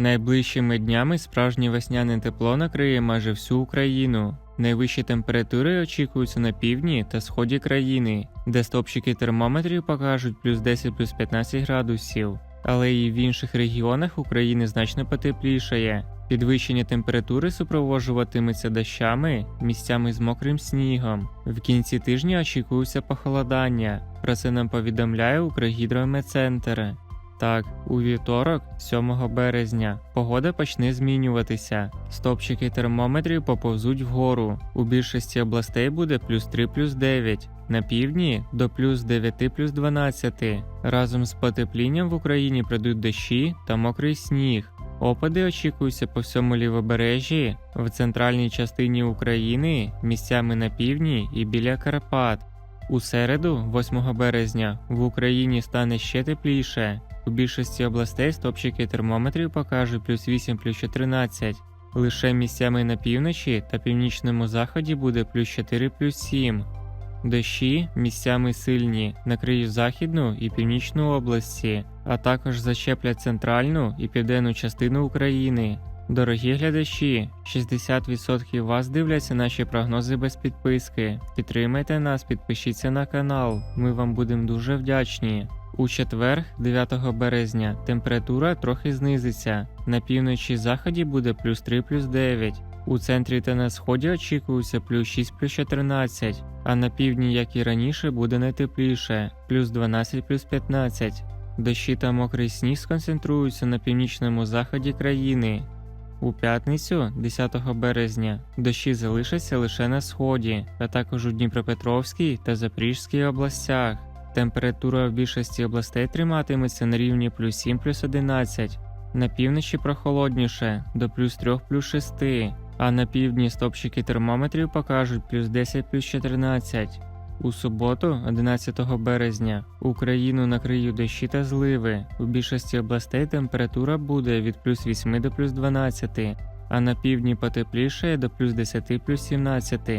Найближчими днями справжнє весняне тепло накриє майже всю Україну. Найвищі температури очікуються на півдні та сході країни, де стопчики термометрів покажуть плюс 10 плюс 15 градусів. Але і в інших регіонах України значно потеплішає. Підвищення температури супроводжуватиметься дощами, місцями з мокрим снігом. В кінці тижня очікується похолодання. Про це нам повідомляє Укргідрометцентр. Так, у вівторок, 7 березня, погода почне змінюватися. Стопчики термометрів поповзуть вгору. У більшості областей буде плюс 3 плюс 9, на півдні до плюс 9 плюс 12. Разом з потеплінням в Україні прийдуть дощі та мокрий сніг. Опади очікуються по всьому лівобережжі, в центральній частині України, місцями на півдні і біля Карпат. У середу, 8 березня, в Україні стане ще тепліше. У більшості областей стопчики термометрів покажуть плюс 8 плюс 14. Лише місцями на півночі та північному заході буде плюс 4 плюс 7. Дощі місцями сильні накриють західну і північну області, а також зачеплять центральну і південну частину України. Дорогі глядачі, 60% вас дивляться наші прогнози без підписки. Підтримайте нас, підпишіться на канал. Ми вам будемо дуже вдячні. У четвер, 9 березня, температура трохи знизиться. На півночі заході буде плюс 3 плюс 9. У центрі та на сході очікується плюс 6 плюс 14, а на півдні, як і раніше, буде найтепліше плюс 12 плюс 15. Дощі та мокрий сніг сконцентруються на північному заході країни. У п'ятницю, 10 березня, дощі залишаться лише на сході, а також у Дніпропетровській та Запорізькій областях. Температура в більшості областей триматиметься на рівні плюс 7 плюс 11. На півночі прохолодніше до плюс 3 плюс 6, а на півдні стопчики термометрів покажуть плюс 10 плюс 14. У суботу, 11 березня, Україну накриють дощі та зливи. У більшості областей температура буде від плюс 8 до плюс 12, а на півдні потепліше до плюс 10 плюс 17.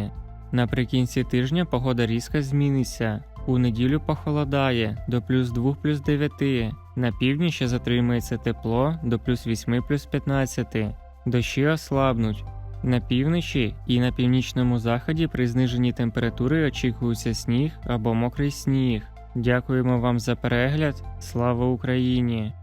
Наприкінці тижня погода різко зміниться. У неділю похолодає до плюс 2 плюс 9. На півдні ще затримається тепло до плюс 8 плюс 15. Дощі ослабнуть. На півночі і на північному заході при зниженні температури очікується сніг або мокрий сніг. Дякуємо вам за перегляд. Слава Україні!